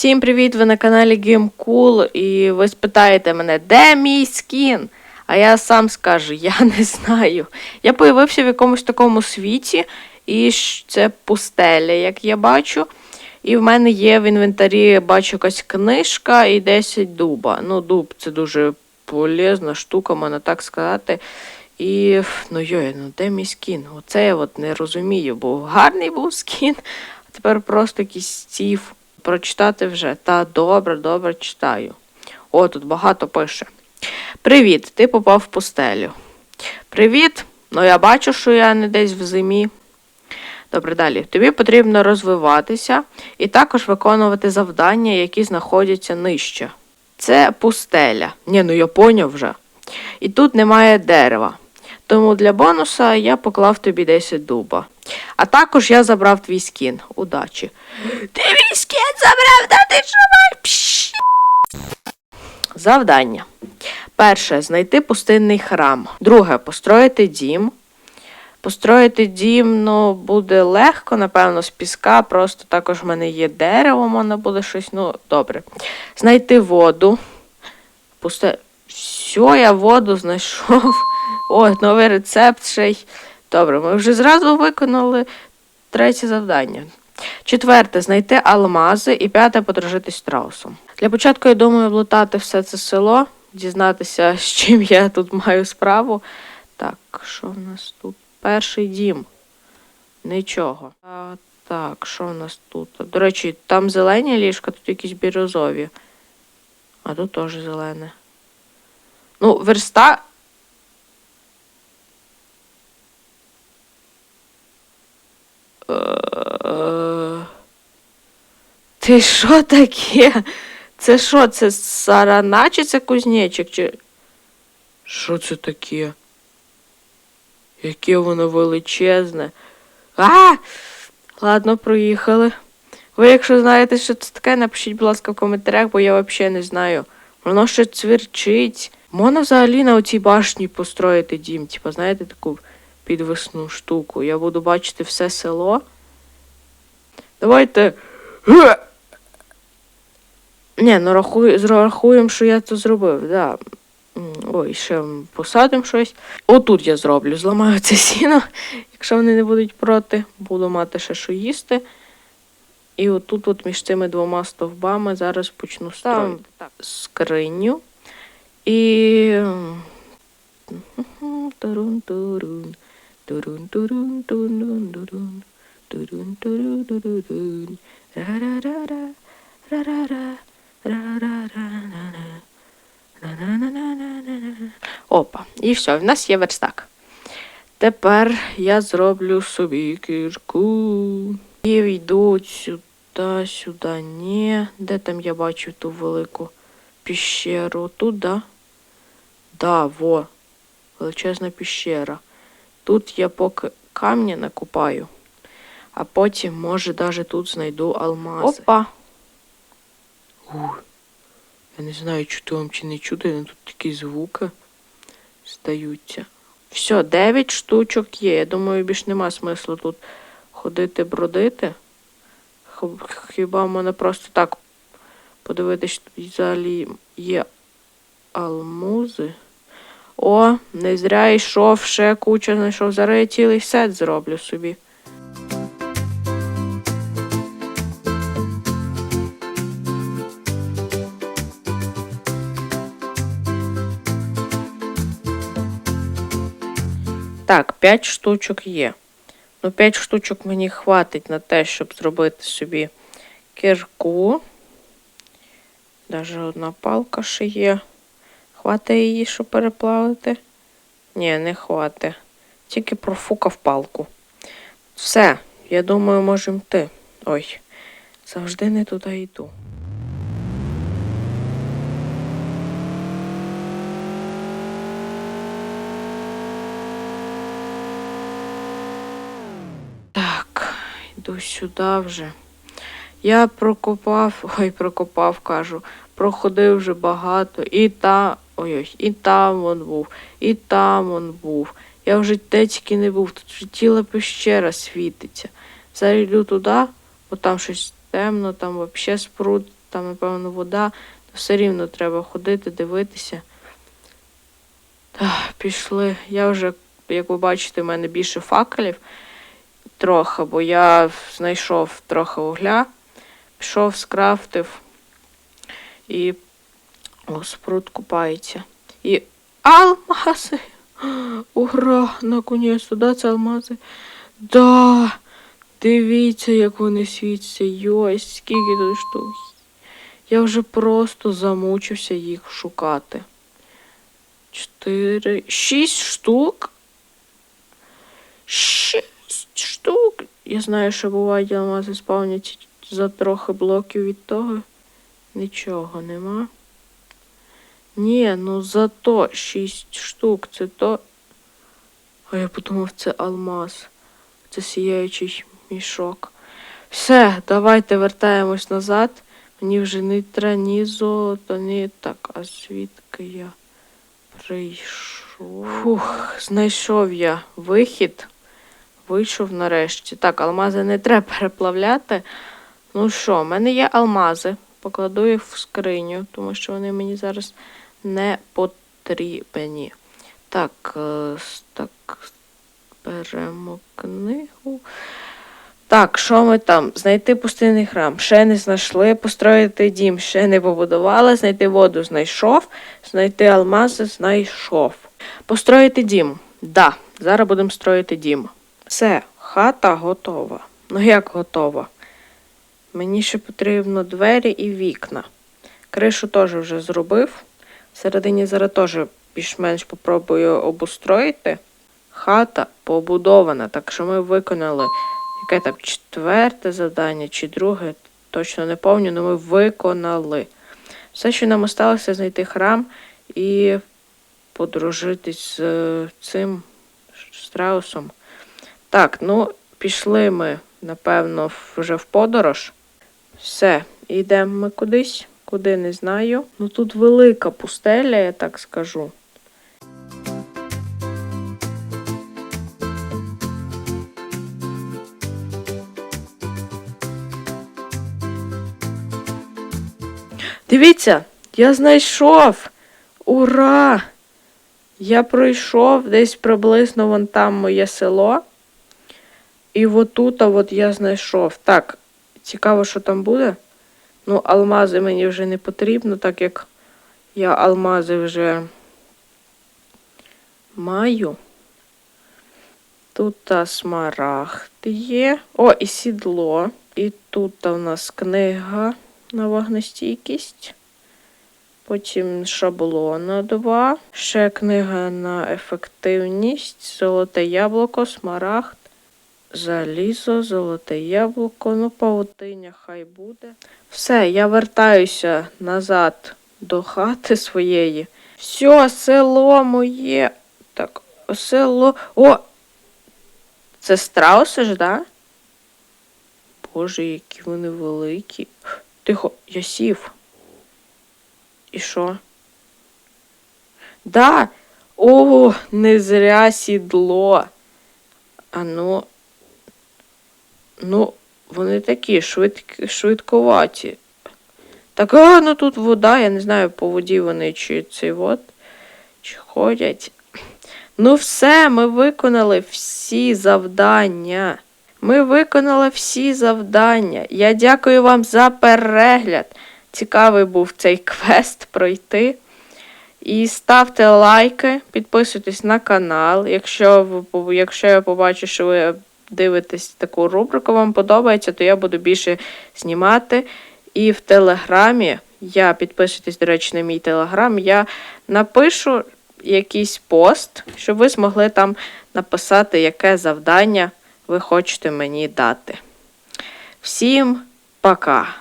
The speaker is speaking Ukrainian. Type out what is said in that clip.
Всім привіт! Ви на каналі GameCool і ви спитаєте мене, де мій скін? А я сам скажу, я не знаю. Я появився в якомусь такому світі, і це пустеля, як я бачу. І в мене є в інвентарі, бачу якась книжка і 10 дуба. Ну, дуб це дуже полезна штука, можна так сказати. І ну йой, ну де мій скін? Оце я от не розумію, бо гарний був скін, а тепер просто якийсь стів. Прочитати вже. Та добре, добре читаю. О, тут багато пише. Привіт, ти попав в пустелю. Привіт. Ну я бачу, що я не десь в зимі. Добре, далі. Тобі потрібно розвиватися і також виконувати завдання, які знаходяться нижче. Це пустеля. Ні, ну я поняв вже. І тут немає дерева. Тому для бонуса я поклав тобі 10 дуба. А також я забрав твій скін. Удачі. Ти мій скін забрав, да ти що Пш! Завдання. Перше знайти пустинний храм. Друге построїти дім. Построїти дім, ну, буде легко, напевно, з піска. Просто також в мене є дерево, можна буде щось. Ну, добре. Знайти воду. Пусте. Все, я воду знайшов. О, новий рецепт ще й. Добре, ми вже зразу виконали третє завдання. Четверте знайти алмази і п'яте подружитись страусом. Для початку я думаю облутати все це село, дізнатися, з чим я тут маю справу. Так, що в нас тут? Перший дім. Нічого. А, так, що в нас тут? До речі, там зелені ліжка, тут якісь бірюзові. А тут теж зелене. Ну, верста. Ти що таке? Це що, це сарана чи це кузнечик? Чи... Що це таке? Яке воно величезне. А! Ладно, проїхали. Ви, якщо знаєте, що це таке, напишіть, будь ласка, в коментарях, бо я взагалі не знаю. Воно ще цвірчить. Можна взагалі на оцій башні построїти дім, типу, знаєте, таку підвесну штуку. Я буду бачити все село. Давайте. Ні, ну рахуй, зрахуємо, що я це зробив, да. Ой, ще посадимо щось. Отут я зроблю. Зламаю це сіно, якщо вони не будуть проти, буду мати ще що їсти. І отут, от між цими двома стовбами, зараз почну ставити скриню. І. м, Турун-турун, турун-турун-турун-турун, турун-туру-туру-рун, ра-ра-ра-ра, ра-ра-ра, на-на-на-на-на-на. Опа, і все, в нас є верстак. Тепер я зроблю собі кірку. І йду сюди, сюди. Ні. Де там я бачу ту велику піщеру? Тут, да? Да, во. Величезна піщера. Тут я поки камні накопаю, а потім, може, навіть тут знайду алмази. Опа. Ух. Я не знаю, чути вам чи не чути, але тут такі звуки здаються. Все, 9 штучок є. Я думаю, більш нема смислу тут ходити бродити. Хіба в мене просто так подивитись, що тут взагалі є алмузи. О, не зря йшов, ще куча знайшов. Зараз я цілий сет зроблю собі. Так, 5 штучок є. Ну, 5 штучок мені хватить на те, щоб зробити собі кірку. Даже одна палка ще є. Хватить її, щоб переплавити? Ні, не хватить. Тільки профукав палку. Все, я думаю, можемо йти. Ой, завжди не туди йду. Так, йду сюди вже. Я прокопав, ой, прокопав, кажу, проходив вже багато. І там, ой-ой, і там он був, і там он був. Я вже де тільки не був, тут вже ціла пещера світиться. Зараз йду туди, бо там щось темно, там взагалі спрут там, напевно, вода. Все рівно треба ходити, дивитися. Ах, пішли. Я вже, як ви бачите, в мене більше факелів. Трохи, бо я знайшов трохи вугля, пішов, скрафтив і о, спрут купається. І алмази! Ура! Наконець-то, да, це алмази? Да! Дивіться, як вони світяться. Йой, скільки тут штук. Я вже просто замучився їх шукати. Чотири. Шість штук. Шість штук. Я знаю, що бувають алмази спавнять за трохи блоків від того. Нічого нема. Ні, ну зато шість штук. Це то. А я подумав, це алмаз. Це сіяючий мішок. Все, давайте вертаємось назад. Мені вже не треба ні золото, ні так. А звідки я прийшов? Фух, знайшов я вихід. Вийшов нарешті. Так, алмази не треба переплавляти. Ну що, в мене є алмази. Покладу їх в скриню, тому що вони мені зараз не потрібні. Так, е, так, беремо книгу. Так, що ми там? Знайти пустинний храм. Ще не знайшли, построїти дім, ще не побудували, знайти воду знайшов, знайти алмази знайшов. Построїти дім. Да, зараз будемо строїти дім. Все, хата готова. Ну як готова? Мені ще потрібно двері і вікна. Кришу теж вже зробив. Всередині зараз теж більш-менш попробую обустроїти. Хата побудована, так що ми виконали яке там четверте завдання чи друге, точно не пам'ятаю, але ми виконали. Все, що нам осталося, знайти храм і подружитись з е, цим страусом. Так, ну, пішли ми, напевно, вже в подорож. Все, йдемо ми кудись, куди не знаю. Ну тут велика пустеля, я так скажу. Дивіться, я знайшов. Ура! Я пройшов десь приблизно вон там моє село. І отут от я знайшов. Так, цікаво, що там буде. Ну, алмази мені вже не потрібно, так як я алмази вже маю. Тут та смарагд є. О, і сідло. І тут у нас книга на вогнестійкість. Потім шаблона 2. Ще книга на ефективність. Золоте яблуко, смарагд. Залізо, золоте яблуко, ну павутиня хай буде. Все, я вертаюся назад до хати своєї. Все, село моє. Так, село. О! Це страуси ж, да? Боже, які вони великі. Тихо, я сів. І що? Да. О, не зря сідло. А ну. Вони такі швидкі, швидковаті. Так, а, ну тут вода, я не знаю, по воді вони чи цей от, чи ходять. Ну, все, ми виконали всі завдання. Ми виконали всі завдання. Я дякую вам за перегляд. Цікавий був цей квест пройти. І ставте лайки, підписуйтесь на канал. Якщо ви якщо я побачу, що ви дивитесь таку рубрику, вам подобається, то я буду більше знімати. І в телеграмі я підписуйтесь, до речі, на мій телеграм. Я напишу якийсь пост, щоб ви змогли там написати, яке завдання ви хочете мені дати. Всім пока!